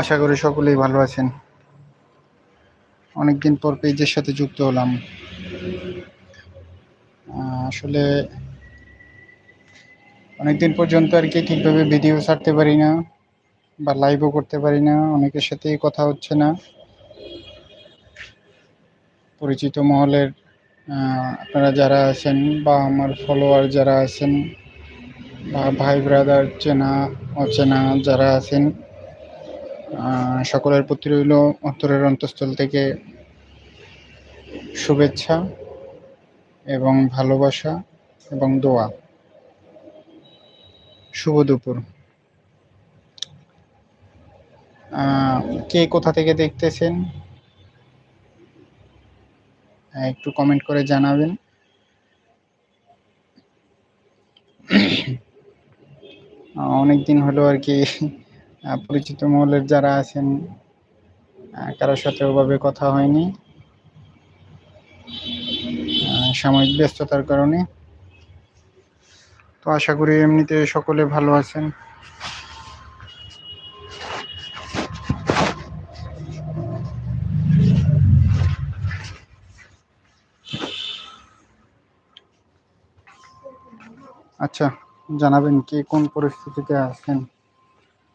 আশা করি সকলেই ভালো আছেন। অনেকদিন পর পেজের সাথে যুক্ত হলাম। আসলে অনেকদিন পর্যন্ত আর কি ঠিকভাবে ভিডিও ছাড়তে পারি না বা লাইভও করতে পারি না, অনেকের সাথেই কথা হচ্ছে না। পরিচিত মহলের আপনারা যারা আছেন বা আমার ফলোয়ার যারা আছেন বা ভাই ব্রাদার চেনা, অচেনা যারা আছেন সকলের প্রতি রইল অন্তরের অন্তঃস্থল থেকে শুভেচ্ছা এবং ভালোবাসা এবং দোয়া। শুভ দুপুর। কে কোথা থেকে দেখতেছেন? একটু কমেন্ট করে জানাবেন। অনেক দিন হলো আর কি পরিচিত মহলের যারা আছেন কারোর সাথে ওভাবে কথা হয়নি। সাময়িক ব্যস্ততার কারণে। তো আশা করি এমনিতে সকলে ভালো আছেন। আচ্ছা জানাবেন কে কোন পরিস্থিতিতে আছেন?